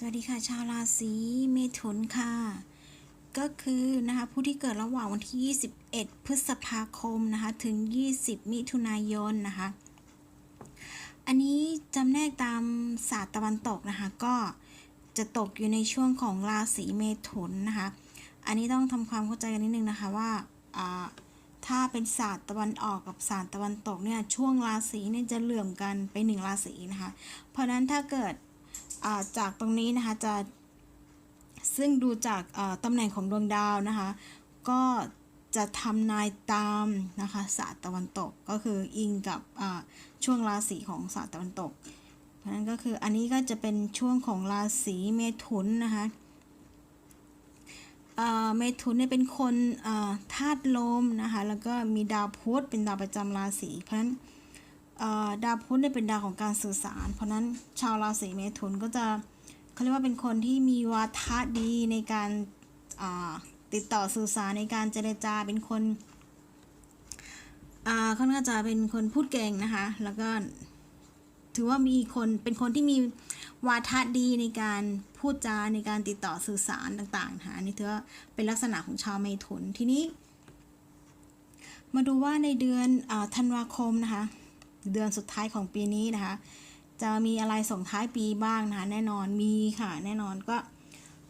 สวัสดีค่ะ ชาวราศีเมถุนค่ะ ก็คือนะคะผู้ที่เกิดระหว่างวันที่ 21 พฤษภาคมนะคะถึง 20 มิถุนายนนะคะ อันนี้จำแนกตามศาสตร์ตะวันตกนะคะ ก็จะตกอยู่ในช่วงของราศีเมถุนนะคะ อันนี้ต้องทำความเข้าใจกันนิดนึงนะคะว่าถ้าเป็นศาสตร์ตะวันออกกับศาสตร์ตะวันตกเนี่ยช่วงราศีเนี่ยจะเหลื่อมกันไปหนึ่งราศีนะคะ เพราะนั้นถ้าเกิด จากตรงนี้นะคะจะซึ่งดูจากาตำแหน่งของดวงดาวนะคะ ก็จะทำนายตามนะคะศาสตร์ตะวันตกก็คืออิงกับช่วงราศีของศาสตร์ตะวันตก เพราะฉะนั้นก็คืออันนี้ก็จะเป็นช่วงของราศีเมถุนนะคะเมถุนเนี่ยเป็นคนธาตุลมนะคะแล้วก็มีดาวพุธเป็นดาวประจำราศีเพราะฉะนั้น ดาวพุธเนี่ยเป็นดาวของการสื่อสาร เพราะนั้นชาวราศีเมถุนก็จะเขาเรียกว่าเป็นคนที่มีวาทะดีในการาติดต่อสื่อสารในการเจรจาเป็นคนอ่าค่อนข้างจะเป็นคนพูดเก่งนะคะ แล้วก็ถือว่ามีคนเป็นคนที่มีวาทะดีในการพูดจาในการติดต่อสื่อสารต่างๆนะคะนี่ถือว่าเป็นลักษณะของชาวเมถุนทีนี้ มาดูว่าในเดือนอธันวาคมนะคะ เดือนสุดท้ายของปีนี้นะคะ จะมีอะไรส่งท้ายปีบ้างนะคะ แน่นอนมีค่ะ แน่นอนก็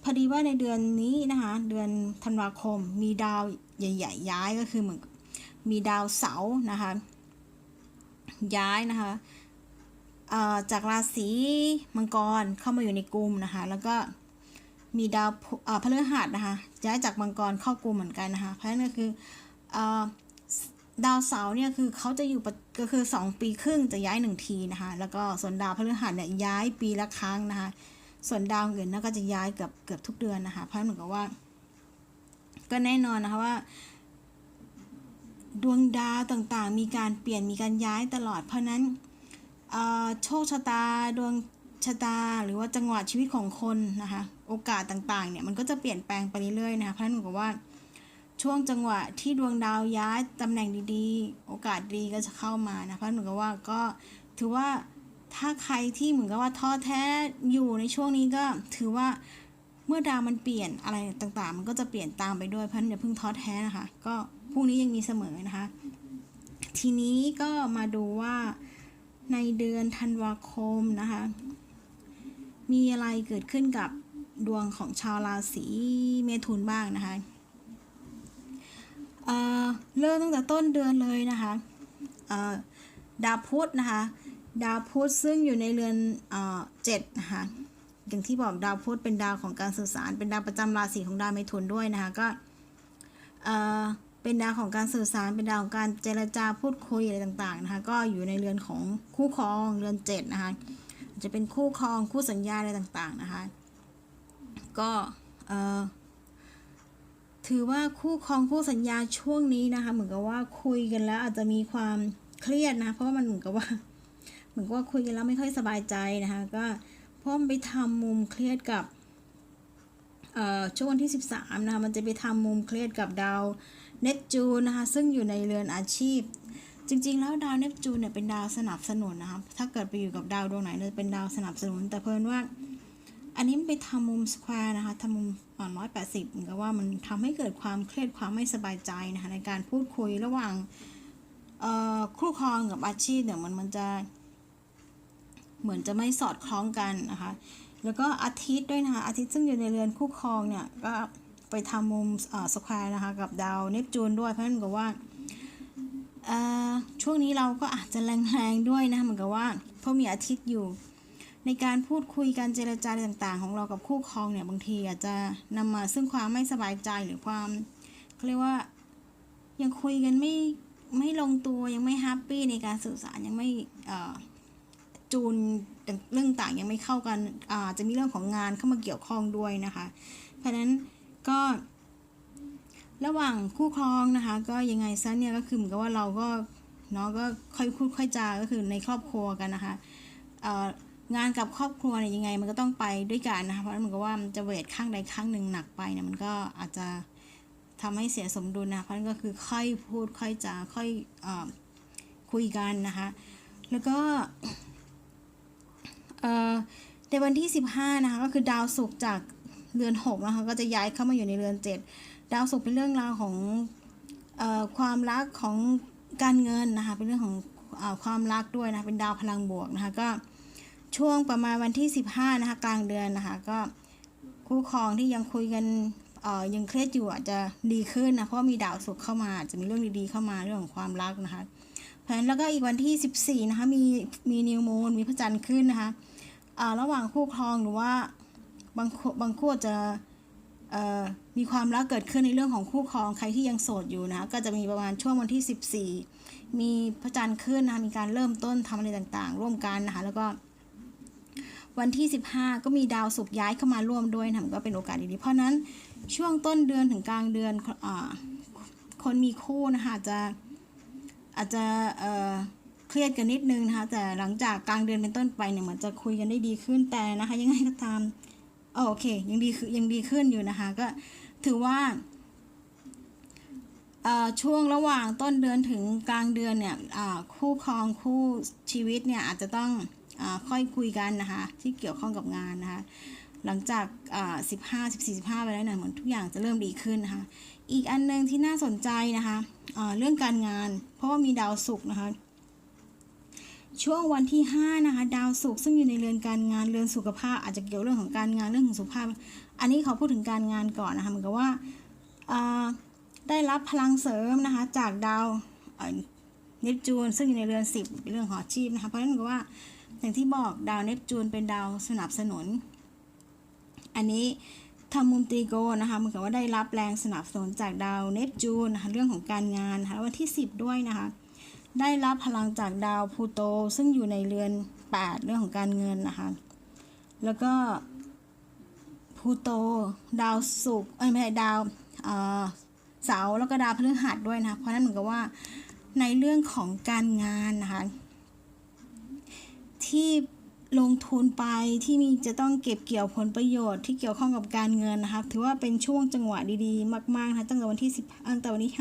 พอดีว่าในเดือนนี้นะคะ เดือนธันวาคม มีดาวใหญ่ๆย้ายก็คือเหมือนมีดาวเสาร์นะคะ ย้ายนะคะเอ่อจากราศีมังกรเข้ามาอยู่ในกลุ่มนะคะ แล้วก็มีดาวพุเอ่อพฤหัสนะคะย้ายจากมังกรเข้ากลุ่มเหมือนกันนะคะ เพราะฉะนั้นก็คือเอ่อ ดาวเสาร์เนี่ยคือเขาจะอยู่ก็คือ 2 ปีครึ่งจะย้ายหนึ่งทีนะคะแล้วก็ส่วนดาวพฤหัสเนี่ยย้ายปีละครั้งนะคะส่วนดาวอื่นน่ะก็จะย้ายเกือบเกือบทุกเดือนนะคะเพราะเหมือนกับว่า ก็แน่นอนนะคะว่า ดวงดาวต่างๆ มีการเปลี่ยนมีการย้ายตลอด เพราะนั้นโชคชะตาดวงชะตาหรือว่าจังหวะชีวิตของคนนะคะ โอกาสต่างๆเนี่ยมันก็จะเปลี่ยนแปลงไปเรื่อยๆนะคะเพราะฉะนั้นเหมือนกับว่า ช่วงจังหวะที่ดวงดาวย้ายตำแหน่งดีๆ โอกาสดีก็จะเข้ามานะเพราะเหมือนกับว่าก็ถือว่าถ้าใครที่เหมือนกับว่าท้อแท้อยู่ในช่วงนี้ก็ถือว่าเมื่อดาวมันเปลี่ยนอะไรต่างๆ มันก็จะเปลี่ยนตามไปด้วยเพราะฉะนั้นอย่าเพิ่งท้อแท้นะคะ ก็พรุ่งนี้ยังมีเสมอนะคะ ทีนี้ก็มาดูว่าในเดือนธันวาคมนะคะ มีอะไรเกิดขึ้นกับดวงของชาวราศีเมถุนบ้างนะคะ เริ่มตั้งแต่ต้นเดือนเลยนะคะดาวพุธนะคะ ดาวพุธซึ่งอยู่ในเรือนเจ็ดนะคะอย่างที่บอกดาวพุธเป็นดาวของการสื่อสาร เป็นดาวประจำราศีของดาวเมถุนด้วยนะคะก็เอ่อเป็นดาวของการสื่อสาร เป็นดาวของการเจรจาพูดคุยอะไรต่างๆนะคะก็อยู่ในเรือนของคู่ครองเรือนเจ็ดนะคะจะเป็นคู่ครองคู่สัญญาอะไรต่างๆนะคะก็เอ่อ ถือว่าคู่ครองคู่สัญญาช่วงนี้นะคะ เหมือนกับว่าคุยกันแล้ว อาจจะมีความเครียดนะ เพราะว่ามันเหมือนกับว่า เหมือนกับว่าคุยกันแล้วไม่ค่อยสบายใจนะคะ ก็เพราะมันไปทำมุมเครียดกับเอ่อช่วงวันที่ 13นะคะมันจะไปทำมุมเครียดกับดาวเนปจูนนะคะ ซึ่งอยู่ในเรือนอาชีพ จริง ๆ แล้วดาวเนปจูนเนี่ยเป็นดาวสนับสนุนนะคะถ้าเกิดไปอยู่กับดาวดวงไหนเนี่ยเป็นดาวสนับสนุน แต่เพิ่นว่า อันนี้มันไปทำมุมสแควร์นะคะทำมุม ร้อยแปดสิบเหมือนกับว่ามันทำให้เกิดความเครียดความไม่สบายใจนะคะในการพูดคุยระหว่างคู่ครองกับอาชีพเนี่ยมันมันจะ เหมือนจะไม่สอดคล้องกันนะคะแล้วก็อาทิตย์ด้วยนะคะอาทิตย์ซึ่งอยู่ในเรือนคู่ครองเนี่ยก็ไปทำมุมสแควร์นะคะกับดาวเนปจูนด้วยเพราะฉะนั้นเหมือนกับว่าช่วงนี้เราก็อาจจะแรงๆด้วยนะเหมือนกับว่าเพราะมีอาทิตย์อยู่ ในการพูดคุยการเจรจาต่าง ๆ ของเรากับคู่ครองเนี่ยบางทีอาจจะนำมาซึ่งความไม่สบายใจหรือความเขาเรียกว่ายังคุยกันไม่ไม่ลงตัวยังไม่แฮปปี้ในการสื่อสารยังไม่จูนเรื่องต่างยังไม่เข้ากันอาจจะมีเรื่องของงานเข้ามาเกี่ยวข้องด้วยนะคะ เพราะฉะนั้นก็ระหว่างคู่ครองนะคะ ก็ยังไงซะเนี่ยก็คือเหมือนกับว่าเราก็เนาะก็ค่อยพูดค่อยจาก็คือในครอบครัวกันนะคะเอ่อ งานกับครอบครัวเนี่ยยังไงมันก็ต้องไปด้วยกันนะคะเพราะเหมือนกับว่ามันจะเวทข้างใดข้างหนึ่งหนักไปเนี่ยมันก็อาจจะทำให้เสียสมดุลนะเพราะฉะนั้นก็คือค่อยพูดค่อยจาค่อยอคุยกันนะคะ แล้วก็ในวันที่ 15นะคะก็คือดาวศุกร์จากเรือน6นะคะก็จะย้ายเข้ามาอยู่ในเรือน 7 ดาวศุกร์เป็นเรื่องราวของออความรักของการเงินนะคะเป็นเรื่องของออความรักด้วยนะเป็นดาวพลังบวกนะคะก็ ช่วงประมาณวันที่ 15 นะคะ กลางเดือนนะคะ ก็คู่ครองที่ยังคุยกันยังเครียดอยู่อาจจะดีขึ้นนะเพราะมีดาวศุกร์เข้ามาจะมีเรื่องดีๆเข้ามาเรื่องของความรักนะคะ เพราะฉะนั้นแล้วก็อีกวันที่ 14 นะคะ มีมีนิวมูนมีพระจันทร์ขึ้นนะคะระหว่างคู่ครองหรือว่าบางบางคู่จะมีความรักเกิดขึ้นในเรื่องของคู่ครองใครที่ยังโสดอยู่นะคะก็จะมีประมาณช่วงวันที่ 14 มีพระจันทร์ขึ้นนะคะมีการเริ่มต้นทำอะไรต่างๆ ร่วมกันนะคะแล้วก็ วันที่ 15 ก็มีดาวศุกร์ย้ายเข้ามาร่วมด้วยนะมันก็เป็นโอกาสดีๆเพราะนั้นช่วงต้นเดือนถึงกลางเดือนอคนมีคู่นะคะอาจจะอาจจะเครียดกันนิดนึงนะคะ แต่หลังจากกลางเดือนเป็นต้นไปเนี่ยเหมือนจะคุยกันได้ดีขึ้นแต่นะคะ ยังไงก็ตามโอเค ยังดีคือยังดีขึ้นอยู่นะคะ ก็ถือว่าช่วงระหว่างต้นเดือนถึงกลางเดือนเนี่ยคู่ครองคู่ชีวิตเนี่ยอาจจะต้อง ค่อยคุยกันนะคะที่เกี่ยวข้องกับงานนะคะหลังจากอ่าสิบห้าสิบสี่สิบห้าไปแล้วเนี่ยเหมือนทุกอย่างจะเริ่มดีขึ้นนะคะอีกอันหนึงที่น่าสนใจนะคะเรื่องการงาน เพราะว่ามีดาวศุกร์นะคะช่วงวันที่ 5 นะคะ ดาวศุกร์ซึ่งอยู่ในเรือนการงานเรือนสุขภาพ อาจจะเกี่ยวเรื่องของการงานเรื่องของสุขภาพ อันนี้เขาพูดถึงการงานก่อนนะคะเหมือนกับว่าได้รับพลังเสริมนะคะจากดาวเนปจูนซึ่งอยู่ในเรือนสิบเป็นเรื่องของอาชีพนะคะเพราะฉะนั้นเหมือนกับว่า อย่างที่บอกดาวเนปจูนเป็นดาวสนับสนุน อันนี้ทำมุมตรีโกนะคะเหมือนกับว่าได้รับแรงสนับสนุนจากดาวเนปจูนนะคะเรื่องของการงานนะคะวันที่ 10 ด้วยนะคะ ได้รับพลังจากดาวพูโตซึ่งอยู่ในเรือน 8 เรื่องของการเงินนะคะ แล้วก็พูโต ดาวศุกร์เอ้ยไม่ใช่ดาวเสาร์แล้วก็ดาวพฤหัสด้วยนะคะเพราะฉะนั้นเหมือนกับว่าในเรื่องของการงานนะคะ ที่ลงทุนไปที่มีจะต้องเก็บเกี่ยวผลประโยชน์ที่เกี่ยวข้องกับการเงินนะคะถือว่าเป็นช่วงจังหวะดีๆ มากๆนะคะตั้งแต่วันที่10ตั้งแต่วันที่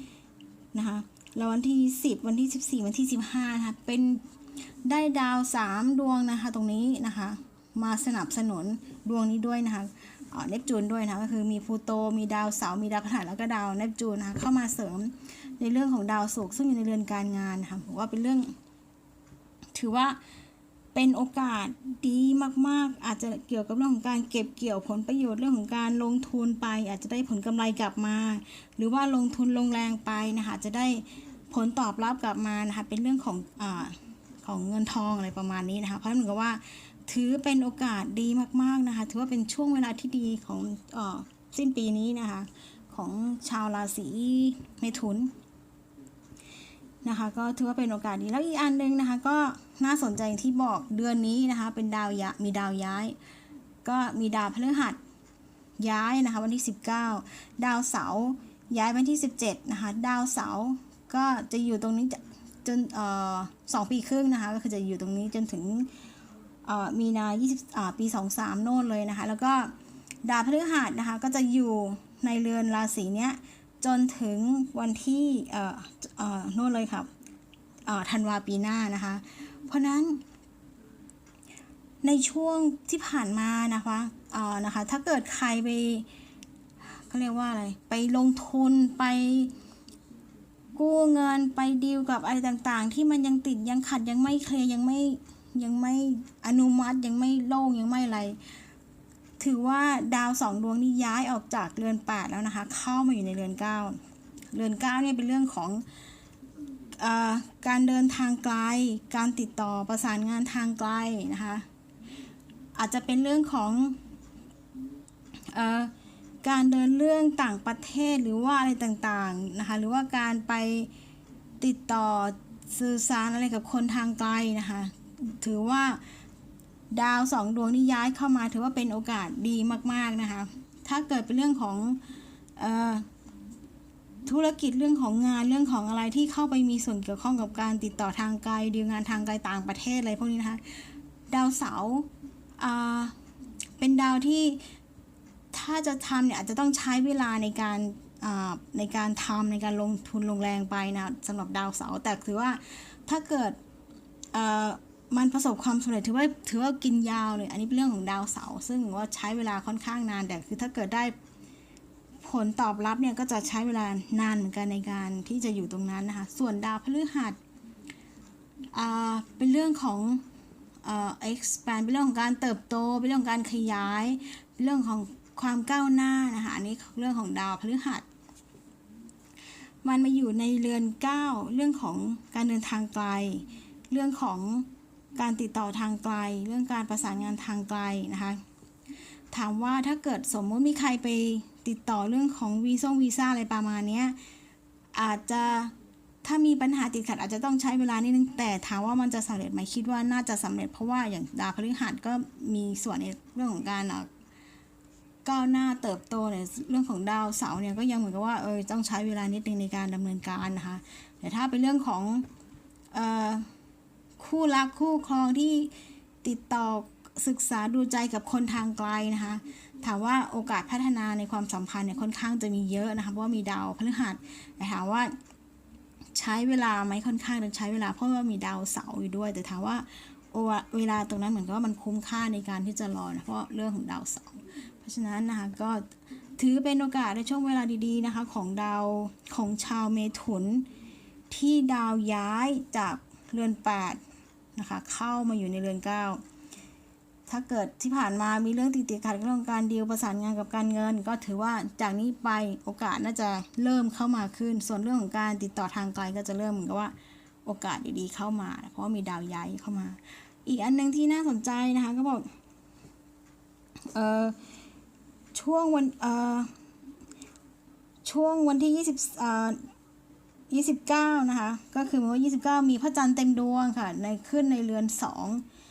5นะคะแล้ววันที่ 10 วันที่ 14 วันที่ 15นะคะเป็นได้ดาว 3 ดวงนะคะตรงนี้นะคะมาสนับสนุนดวงนี้ด้วยนะคะเนปจูนด้วยนะคะก็คือมีพลูโตมีดาวเสาร์มีดาวพฤหัสแล้วก็ดาวเนปจูนนะคะเข้ามาเสริมในเรื่องของดาวศุกร์ซึ่งอยู่ในเรือนการงานนะคะผมว่าเป็นเรื่อง ถือว่าเป็นโอกาสดีมาก ๆ อาจจะเกี่ยวกับเรื่องของการเก็บเกี่ยวผลประโยชน์เรื่องของการลงทุนไป อาจจะได้ผลกำไรกลับมา หรือว่าลงทุนลงแรงไปนะคะจะได้ผลตอบรับกลับมานะคะเป็นเรื่องของอของเงินทองอะไรประมาณนี้นะคะเพราะฉะนั้นเหมือนกับว่าถือเป็นโอกาสดีมากๆนะคะถือว่าเป็นช่วงเวลาที่ดีของอสิ้นปีนี้นะคะของชาวราศีเมถุน นะคะ ก็ถือว่าเป็นโอกาสดีแล้วอีกอันนึงนะคะ ก็น่าสนใจอย่างที่บอกเดือนนี้นะคะ เป็นดาวยะมีดาวย้าย ก็มีดาวพฤหัสย้ายนะคะ วันที่ 19 ดาวเสาร์ย้ายวันที่ 17 นะคะ ดาวเสาร์ก็จะอยู่ตรงนี้จะจนเอ่อสองปีครึ่งนะคะ ก็คือจะอยู่ตรงนี้จนถึงเอ่อมีนา20อ่าปี 23 โน่นเลยนะคะ แล้วก็ดาวพฤหัสนะคะ ก็จะอยู่ในเรือนราศีเนี้ย จนถึงวันที่เอ่อเอ่อโน่นเลยครับธันวาปีหน้านะคะ เพราะนั้น ในช่วงที่ผ่านมานะคะเอ่อนะคะ ถ้าเกิดใครไปเขาเรียกว่าอะไร ไปลงทุนไปกู้เงินไปดีลกับอะไรต่างๆ ที่มันยังติดยังขัดยังไม่เคลียร์ยังไม่ยังไม่อนุมัติยังไม่โล่งยังไม่อะไร ถือว่าดาวสองดวงนี้ย้ายออกจากเรือน8แล้วนะคะ เข้ามาอยู่ในเรือน9เรือน9เนี่ยเป็นเรื่องของอการเดินทางไกล การติดต่อประสานงานทางไกลนะคะ อาจจะเป็นเรื่องของอการเดินเรื่องต่างประเทศหรือว่าอะไรต่างๆนะคะ หรือว่าการไปติดต่อสื่อสารอะไรกับคนทางไกลนะคะ ถือว่า ดาวสองดวงนี้ย้ายเข้ามาถือว่าเป็นโอกาสดีมาก ๆ นะคะ ถ้าเกิดเป็นเรื่องของออธุรกิจเรื่องของงานเรื่องของอะไรที่เข้าไปมีส่วนเกี่ยวข้องกับการติดต่อทางไกลดีลงานทางไกลต่างประเทศอะไรพวกนี้นะคะ ดาวเสาร์เป็นดาวที่ถ้าจะทำเนี่ยอาจจะต้องใช้เวลาในการในการทำในการลงทุนลงแรงไปนะสำหรับดาวเสาร์แต่ถือว่าถ้าเกิด มันประสบความสำเร็จถือว่าถือว่ากินยาวเลยอันนี้เป็นเรื่องของดาวเสาร์ซึ่งว่าใช้เวลาค่อนข้างนาน แต่คือถ้าเกิดได้ผลตอบรับเนี่ยก็จะใช้เวลานานเหมือนกันในการที่จะอยู่ตรงนั้นนะคะ ส่วนดาวพฤหัสอ่าเป็นเรื่องของเอ่อ expand เป็นเรื่องของการเติบโต เป็นเรื่องของการขยาย เป็นเรื่องของความก้าวหน้านะคะ อันนี้เรื่องของดาวพฤหัส มันมาอยู่ในเรือนเก้าเรื่องของการเดินทางไกล เรื่องของ การติดต่อทางไกล เรื่องการประสานงานทางไกลนะคะ ถามว่าถ้าเกิดสมมติมีใครไปติดต่อเรื่องของวีซ่งวีซ่าอะไรประมาณนี้อาจจะถ้ามีปัญหาติดขัดอาจจะต้องใช้เวลานิดนึงแต่ถามว่ามันจะสำเร็จไหมคิดว่าน่าจะสำเร็จเพราะว่าอย่างดาวพฤหัสก็มีส่วนในเรื่องของการก้าวหน้าเติบโตในเรื่องของดาวเสาร์เนี่ยก็ยังเหมือนกับว่าเออต้องใช้เวลานิดนึงในการดำเนินการนะคะแต่ถ้าเป็นเรื่องของเอ่อ คู่รักคู่ครองที่ติดต่อศึกษาดูใจกับคนทางไกลนะคะ ถามว่าโอกาสพัฒนาในความสัมพันธ์เนี่ยค่อนข้างจะมีเยอะนะคะ เพราะว่ามีดาวพฤหัสแต่ถามว่าใช้เวลาไหมค่อนข้างจะใช้เวลาเพราะว่ามีดาวเสาร์อยู่ด้วย แต่ถามว่าเวลาตรงนั้นเหมือนกับว่ามันคุ้มค่าในการที่จะรอนะเพราะเรื่องของดาวเสาร์เพราะฉะนั้นนะคะก็ถือเป็นโอกาสในช่วงเวลาดีๆนะคะของดาวของชาวเมถุนที่ดาวย้ายจากเรือน8 นะคะ เข้ามาอยู่ในเรือน9ถ้าเกิดที่ผ่านมามีเรื่องติดติดขัดเรื่องการดีลประสานงานกับการเงิน ก็ถือว่าจากนี้ไปโอกาสน่าจะเริ่มเข้ามาขึ้น ส่วนเรื่องของการติดต่อทางไกลก็จะเริ่มเหมือนกับว่าโอกาสดีๆเข้ามา เพราะมีดาวย้ายเข้ามา อีกอันหนึงที่น่าสนใจนะคะก็บอกเอ่อช่วงวันเอ่อช่วงวันที่20เอ่อ 29 นะคะ ก็คือมื่อว่า 29 มีพระจันทร์เต็มดวงค่ะ ในขึ้นในเรือน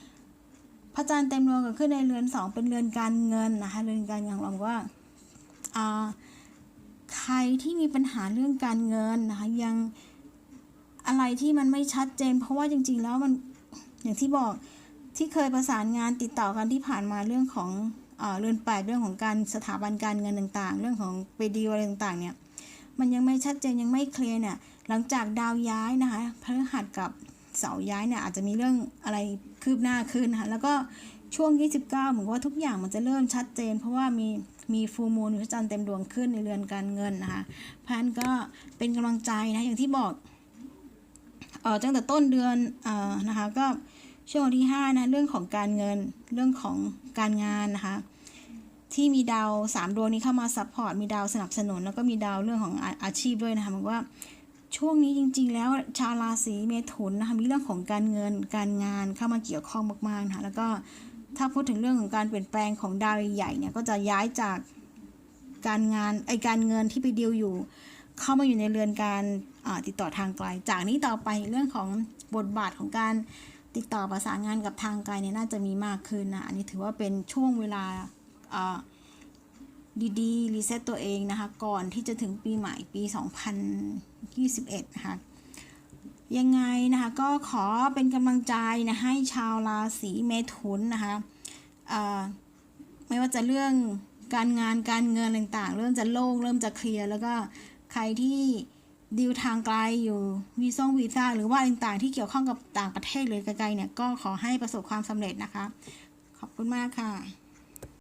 2 พระจันทร์เต็มดวงก็ขึ้นในเรือน 2 เป็นเรือนการเงินนะคะ เรือนการเงินของเราว่าอ่าใครที่มีปัญหาเรื่องการเงินนะคะ ยังอะไรที่มันไม่ชัดเจน เพราะว่าจริง ๆ แล้วมันอย่างที่บอกที่เคยประสานงานติดต่อกันที่ผ่านมาเรื่องของเรือนแปดเรื่องของการสถาบันการเงินต่างๆ เรื่องของไปดีอะไรต่างๆเนี่ย มันยังไม่ชัดเจนยังไม่เคลียร์เนี่ยหลังจากดาวย้ายนะคะพฤหัสกับเสาร์ย้ายเนี่ยอาจจะมีเรื่องอะไรคืบหน้าขึ้นนะคะแล้วก็ช่วง 29 เหมือนว่าทุกอย่างมันจะเริ่มชัดเจน เพราะว่ามีมีฟูมูลพระจันทร์เต็มดวงขึ้นในเรือนการเงินนะคะเพราะฉะนั้นก็เป็นกำลังใจนะอย่างที่บอกเออตั้งแต่ต้นเดือนเอ่อนะคะก็ช่วงที่5นะเรื่องของการเงินเรื่องของการงานนะคะ ที่มีดาวสามดวงนี้เข้ามาซัพพอร์ตมีดาวสนับสนุน แล้วก็มีดาวเรื่องของอาอาชีพด้วยนะคะบอกว่าช่วงนี้จริง ๆ แล้วชาวราศีเมถุนนะคะมีเรื่องของการเงินการงานเข้ามาเกี่ยวข้องมากๆนะคะแล้วก็ถ้าพูดถึงเรื่องของการเปลี่ยนแปลงของดาวใหญ่ๆเนี่ยก็จะย้ายจากการงานไอการเงินที่ไปดีลอยู่ เข้ามาอยู่ในเรือนการติดต่อทางไกล จากนี้ต่อไปเรื่องของบทบาทของการติดต่อประสานงานกับทางไกลเนี่ยน่าจะมีมากขึ้นนะอันนี้ถือว่าเป็นช่วงเวลา ดีๆรีเซ็ตตัวเองนะคะ ก่อนที่จะถึงปีใหม่ปี 2021นะคะยังไงนะคะก็ขอเป็นกำลังใจนะให้ชาวราศีเมถุนนะคะไม่ว่าจะเรื่องการงานการเงินต่างๆ เริ่มจะโล่งเริ่มจะเคลียร์แล้วก็ใครที่ดีลทางไกลอยู่วีซ่งวีซ่าหรือว่าต่างๆ ที่เกี่ยวข้องกับต่างประเทศหรือไกลๆเนี่ยก็ขอให้ประสบความสำเร็จนะคะ ขอบคุณมากค่ะ